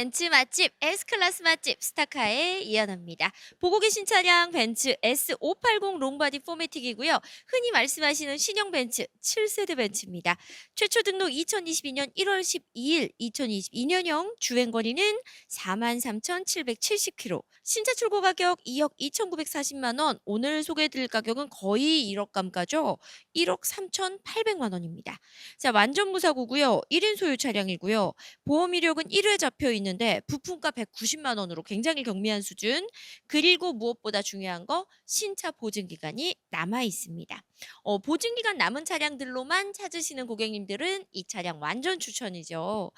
벤츠 맛집, S클래스 맛집, 스타카의 이현아입니다. 보고 계신 차량 벤츠 S580 롱바디 포매틱이고요. 흔히 말씀하시는 신형 벤츠 7세대 벤츠입니다. 최초 등록 2022년 1월 12일, 2022년형 주행 거리는 43,770km. 신차 출고 가격 2억 2,940만 원. 오늘 소개해드릴 가격은 거의 1억 감가죠. 1억 3,800만 원입니다. 자, 완전 무사고고요. 1인 소유 차량이고요. 보험 이력은 1회 잡혀 있는 데 부품가 190만 원으로 굉장히 경미한 수준. 그리고 무엇보다 중요한 거 신차 보증 기간이 남아 있습니다. 어, 보증 기간 남은 차량들로만 찾으시는 고객님들은 이 차량 완전 추천이죠.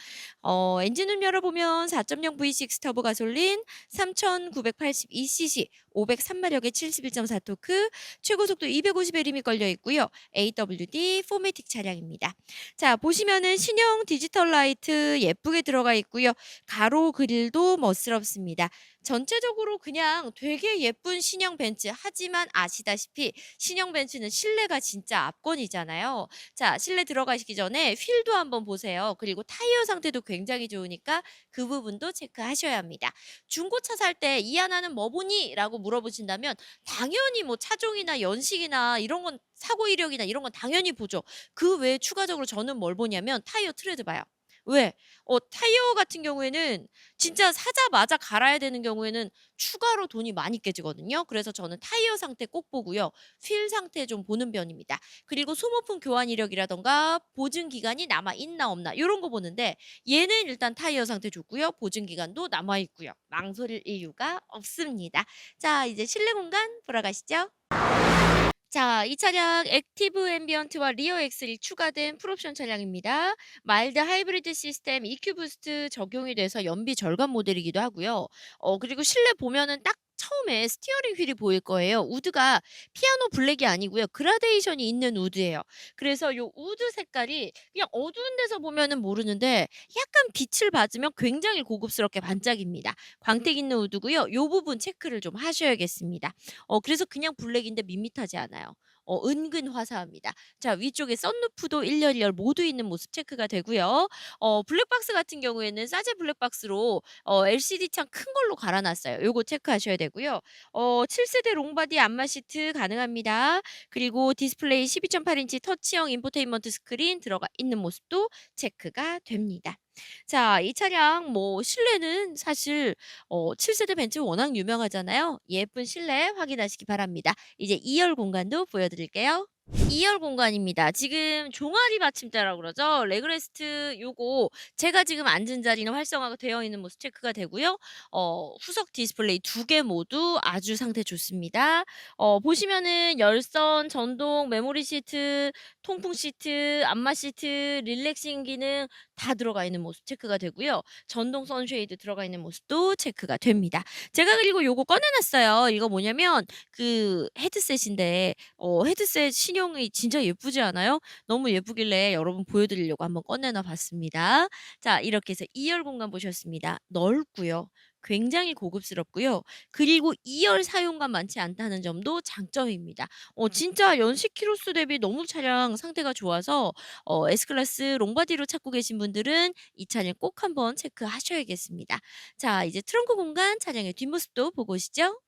어, 엔진음 열어보면 4.0 V6 터보 가솔린 3,982cc 503마력의 71.4토크 최고 속도 250L이 걸려 있고요. AWD 포매틱 차량입니다. 자, 보시면은 신형 디지털 라이트 예쁘게 들어가 있고요. 가로 그릴도 멋스럽습니다. 전체적으로 그냥 되게 예쁜 신형 벤츠. 하지만 아시다시피 신형 벤츠는 실내가 진짜 압권이잖아요. 자, 실내 들어가시기 전에 휠도 한번 보세요. 그리고 타이어 상태도 굉장히 좋으니까 그 부분도 체크하셔야 합니다. 중고차 살 때 이 하나는 뭐 보니? 라고 물어보신다면 당연히 뭐 차종이나 연식이나 이런 건 사고 이력이나 이런 건 당연히 보죠. 그 외에 추가적으로 저는 뭘 보냐면 타이어 트레드 봐요. 왜? 어, 타이어 같은 경우에는 진짜 사자마자 갈아야 되는 경우에는 추가로 돈이 많이 깨지거든요. 그래서 저는 타이어 상태 꼭 보고요. 휠 상태 좀 보는 편입니다. 그리고 소모품 교환 이력이라던가 보증 기간이 남아 있나 없나 이런 거 보는데 얘는 일단 타이어 상태 좋고요. 보증 기간도 남아 있고요. 망설일 이유가 없습니다. 자, 이제 실내 공간 보러 가시죠. 자, 이 차량 액티브 앰비언트와 리어 엑셀이 추가된 풀옵션 차량입니다. 마일드 하이브리드 시스템 EQ 부스트 적용이 돼서 연비 절감 모델이기도 하고요. 어, 그리고 실내 보면은 딱 처음에 스티어링 휠이 보일 거예요. 우드가 피아노 블랙이 아니고요. 그라데이션이 있는 우드예요. 그래서 요 우드 색깔이 그냥 어두운 데서 보면은 모르는데 약간 빛을 받으면 굉장히 고급스럽게 반짝입니다. 광택 있는 우드고요. 요 부분 체크를 좀 하셔야겠습니다. 어, 그래서 그냥 블랙인데 밋밋하지 않아요. 어, 은근 화사합니다. 자, 위쪽에 썬루프도 일렬일렬 모두 있는 모습 체크가 되고요. 어, 블랙박스 같은 경우에는 사제 블랙박스로 어, LCD 창 큰 걸로 갈아놨어요. 요거 체크하셔야 되고 요. 어, 7세대 롱바디 안마 시트 가능합니다. 그리고 디스플레이 12.8인치 터치형 인포테인먼트 스크린 들어가 있는 모습도 체크가 됩니다. 자, 이 차량 뭐 실내는 사실 어 7세대 벤츠 워낙 유명하잖아요. 예쁜 실내 확인하시기 바랍니다. 이제 2열 공간도 보여드릴게요. 2열 공간입니다. 지금 종아리 받침대라고 그러죠. 레그레스트 요거 제가 지금 앉은 자리는 활성화가 되어 있는 모습 체크가 되고요. 어 후석 디스플레이 두 개 모두 아주 상태 좋습니다. 어 보시면은 열선, 전동, 메모리 시트, 통풍 시트, 안마 시트, 릴렉싱 기능 다 들어가 있는 모습 체크가 되고요. 전동 선쉐이드 들어가 있는 모습도 체크가 됩니다. 제가 그리고 요거 꺼내 놨어요. 이거 뭐냐면 그 헤드셋인데 어 헤드셋 신형이 진짜 예쁘지 않아요? 너무 예쁘길래 여러분 보여드리려고 한번 꺼내놔 봤습니다. 자, 이렇게 해서 2열 공간 보셨습니다. 넓고요. 굉장히 고급스럽고요. 그리고 2열 사용감 많지 않다는 점도 장점입니다. 어, 진짜 연식 키로수 대비 너무 차량 상태가 좋아서 어, S클래스 롱바디로 찾고 계신 분들은 이 차량 꼭 한번 체크하셔야겠습니다. 자, 이제 트렁크 공간 차량의 뒷모습도 보고 오시죠.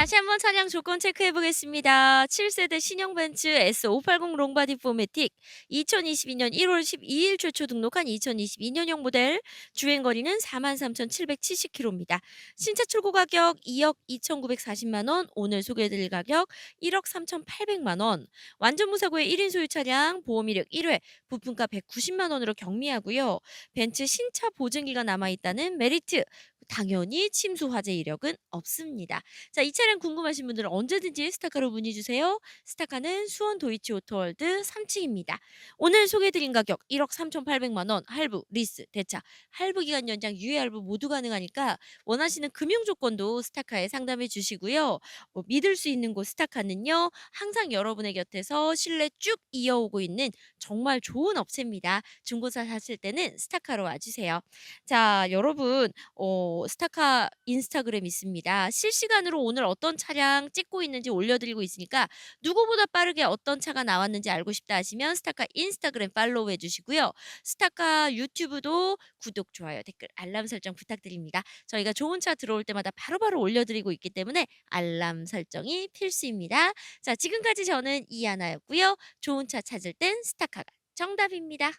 다시 한번 차량 조건 체크해 보겠습니다. 7세대 신형 벤츠 S580 롱바디 포매틱 2022년 1월 12일 최초 등록한 2022년형 모델 주행 거리는 43,770km입니다. 신차 출고 가격 2억 2,940만 원, 오늘 소개해 드릴 가격 1억 3,800만 원. 완전 무사고의 1인 소유 차량 보험 이력 1회, 부품가 190만 원으로 경미하고요. 벤츠 신차 보증 기간 남아 있다는 메리트 당연히 침수 화재 이력은 없습니다. 자, 이 차량 궁금하신 분들은 언제든지 스타카로 문의 주세요. 스타카는 수원 도이치 오토월드 3층입니다. 오늘 소개해드린 가격 1억 3,800만 원, 할부, 리스, 대차, 할부 기간 연장, 유예 할부 모두 가능하니까 원하시는 금융 조건도 스타카에 상담해 주시고요. 어, 믿을 수 있는 곳 스타카는요, 항상 여러분의 곁에서 신뢰 쭉 이어오고 있는 정말 좋은 업체입니다. 중고차 사실 때는 스타카로 와주세요. 자, 여러분, 어, 어 스타카 인스타그램 있습니다. 실시간으로 오늘 어떤 차량 찍고 있는지 올려드리고 있으니까 누구보다 빠르게 어떤 차가 나왔는지 알고 싶다 하시면 스타카 인스타그램 팔로우 해 주시고요. 스타카 유튜브도 구독, 좋아요, 댓글, 알람 설정 부탁드립니다. 저희가 좋은 차 들어올 때마다 바로바로 올려드리고 있기 때문에 알람 설정이 필수입니다. 자, 지금까지 저는 이하나였고요. 좋은 차 찾을 땐 스타카가 정답입니다.